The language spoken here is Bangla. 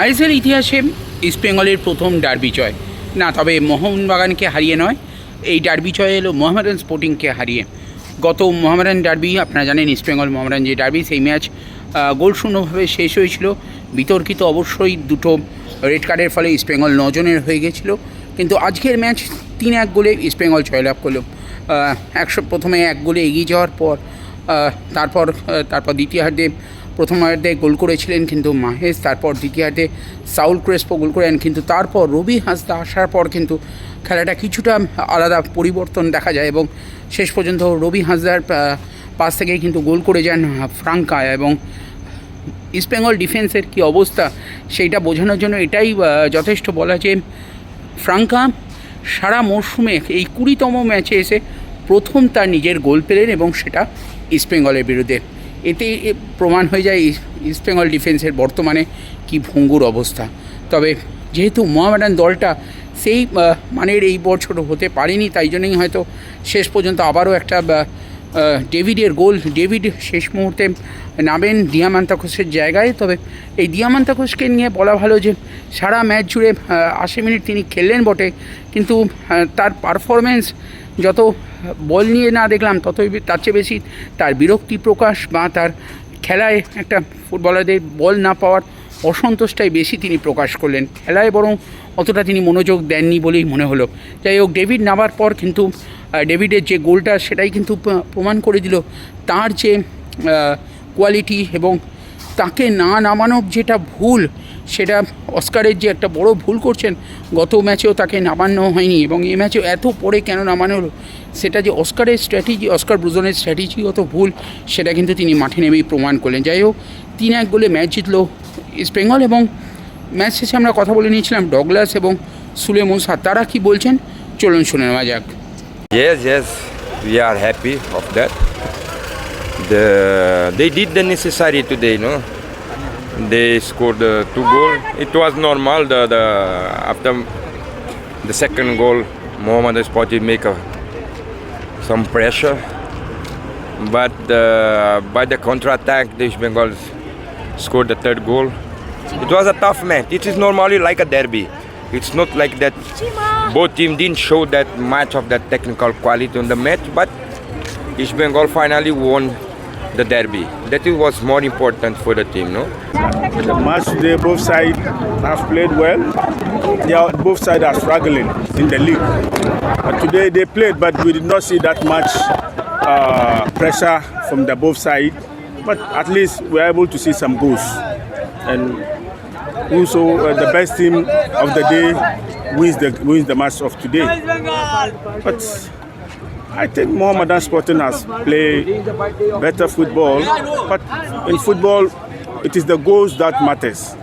আইএসএল ইতিহাসে ইস্টবেঙ্গলের প্রথম ডার্বি জয়। না, তবে মোহনবাগানকে হারিয়ে নয়, এই ডার্বি জয় এলো মোহামেডান স্পোর্টিংকে হারিয়ে। গত মোহামেডান ডার্বি, আপনারা জানেন ইস্টবেঙ্গল মোহামেডান যে ডার্বি, সেই ম্যাচ গোলশূন্যভাবে শেষ হয়েছিল। বিতর্কিত অবশ্যই দুটো রেড কার্ডের ফলে ইস্টবেঙ্গল নজনের হয়ে গেছিল। কিন্তু আজকের ম্যাচ তিন এক গোলে ইস্টবেঙ্গল জয়লাভ করল। একশো প্রথমে এক গোলে এগিয়ে যাওয়ার পর তারপর তারপর দ্বিতীয়ার্ধে প্রথমার্ধে গোল করেছিলেন কিন্তু মাহেশ, তারপর দ্বিতীয়ার্ধে সাউল ক্রেসপো গোল করেন কিন্তু তারপর রবি হাসদা আসার পর কিন্তু খেলাটা কিছুটা আলাদা পরিবর্তন দেখা যায় এবং শেষ পর্যন্ত রবি হাসদার পাশ থেকেই কিন্তু গোল করে যান ফ্রাঙ্কা এবং ইস্টবেঙ্গল ডিফেন্সের কী অবস্থা সেইটা বোঝানোর জন্য এটাই যথেষ্ট বলা যে ফ্রাঙ্কা সারা মরশুমে এই কুড়িতম ম্যাচে এসে প্রথম তার নিজের গোল পেলেন এবং সেটা ইস্টবেঙ্গলের বিরুদ্ধে। এতে প্রমাণ হয়ে যায় ইস- ইস্টবেঙ্গল ডিফেন্সের বর্তমানে কি ভঙ্গুর অবস্থা। তবে যেহেতু মোহামেডান দলটা সেই মানের এই বছর হতে পারেনি, তাই জন্যই হয়তো শেষ পর্যন্ত আবারও একটা ডেভিডের গোল, ডেভিড শেষ মুহূর্তে নামেন দিয়ামান্তাকোসের জায়গায়। তবে এই দিয়ামান্তাকোসকে নিয়ে বলা ভালো যে, সারা ম্যাচ জুড়ে আশি মিনিট তিনি খেললেন বটে, কিন্তু তার পারফরমেন্স যত বল নিয়ে না দেখলাম, ততই তার চেয়ে বেশি তার বিরক্তি প্রকাশ বা তার খেলায় একটা ফুটবলারদের বল না পাওয়ার অসন্তোষটাই বেশি তিনি প্রকাশ করলেন। খেলায় বরং অতটা তিনি মনোযোগ দেননি বলেই মনে হলো। যাই হোক, ডেভিড নামার পর কিন্তু ডেভিডের যে গোলটা, সেটাই কিন্তু প্রমাণ করে দিল তার যে কোয়ালিটি এবং তাকে না নামানোর যেটা ভুল সেটা অস্কারের যে একটা বড় ভুল করছেন গত ম্যাচেও তাকে নামানো হয়নি এবং এই ম্যাচেও এত পরে কেন নামানো হলো সেটা যে অস্কারের স্ট্র্যাটেজি অস্কার ব্রুজনের স্ট্র্যাটেজিগত ভুল সেটা কিন্তু তিনি মাঠে নেমেই প্রমাণ করলেন যাই হোক তিন এক গোলে ম্যাচ জিতলো ইস্ট বেঙ্গল এবং ম্যাচ শেষে আমরা কথা বলে নিয়েছিলাম ডগলাস এবং সুলে মুসা তারা কি বলছেন চলুন শুনে নেওয়া যাক Yes, yes, we are happy of that. The they did the necessary today, no? They scored uh, two goals. It was normal. The, the after the second goal, Mohamed Spoti make a, some pressure, but uh, by the counter attack, the Bengals scored the third goal. It was a tough match. It is normally like a derby. It's not like that. Both teams didn't show that much of that technical quality on the match, but East Bengal finally won the derby. That was more important for the team, no? The match today, both sides have played well. They are, both sides are struggling in the league. But today they played, but we did not see that much uh, pressure from the both sides. But at least we are able to see some goals. And also uh, the best team of the day wins the wins the match of today. But I think Mohammedan Sporting has played better football. But in football, it is the goals that matters.